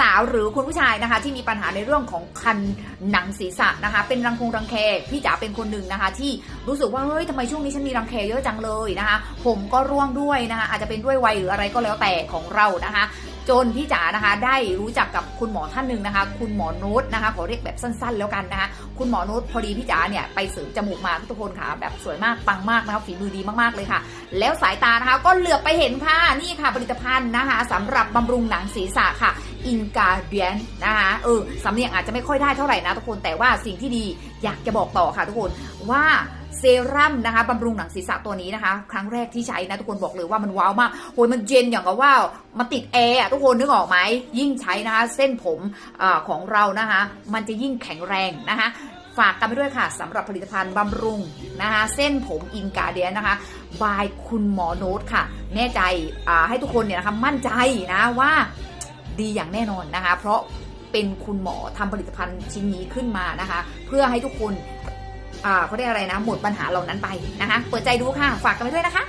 สาวๆ หรือคุณผู้ชายนะคะ ที่มีปัญหาในเรื่องของคันหนังศีรษะนะคะ เป็นรังคงรังแคพี่จ๋าเป็นคนหนึ่งนะคะ ที่รู้สึกว่าเฮ้ยทำไมช่วงนี้ฉันมีรังแคเยอะจังเลยนะคะ ผมก็ร่วงด้วยนะคะ อาจจะเป็นด้วยวัยหรืออะไรก็แล้วแต่ของเรานะคะจนพี่จ๋านะคะได้รู้จักกับคุณหมอท่านหนึ่งนะคะ คุณหมอโน้ตนะคะ ขอเรียกแบบสั้นๆ แล้วกันนะคะ คุณหมอโน้ตพอดีพี่จ๋าเนี่ยไปเสริมจมูกมาทุกคนค่ะแบบสวยมากปังมากนะคะฝีมือดีมากๆเลยค่ะ แล้วสายตานะคะก็เหลือบไปเห็นค่ะนี่ค่ะผลิตภัณฑ์นะคะสำหรับบำรุงหนังศีรษะค่ะ อินกาเดียนนะคะเออสำเนียงอาจจะไม่ค่อยได้เท่าไหร่นะทุกคนแต่ว่าสิ่งที่ดีอยากจะบอกต่อค่ะทุกคนว่าเซรั่มนะคะบำรุงหนังศีรษะตัวนี้นะคะ ครั้งแรกที่ใช้นะทุกคนบอกเลยว่ามันว้าวมากโอ้ยมันเย็นอย่างกับว่ามาติดแอร์ทุกคนนึกออกไหมยิ่งใช้นะคะ เส้นผมอของเรานะคะ มันจะยิ่งแข็งแรงนะคะฝากกันไปด้วยค่ะสำหรับผลิตภัณฑ์บำรุงนะคะ เส้นผมอินกาเดียนนะคะ บายคุณหมอโน้ตค่ะ แน่ใจให้ทุกคนเนี่ยนะคะมั่นใจนะว่า ดีอย่างแน่นอนนะคะ เพราะเป็นคุณหมอทำผลิตภัณฑ์ชิ้นนี้ขึ้นมานะคะ เพื่อให้ทุกคนอ่าเขาเรียกอะไรนะ หมดปัญหาเหล่านั้นไปนะคะ เปิดใจดูค่ะ ฝากกันไปด้วยนะคะ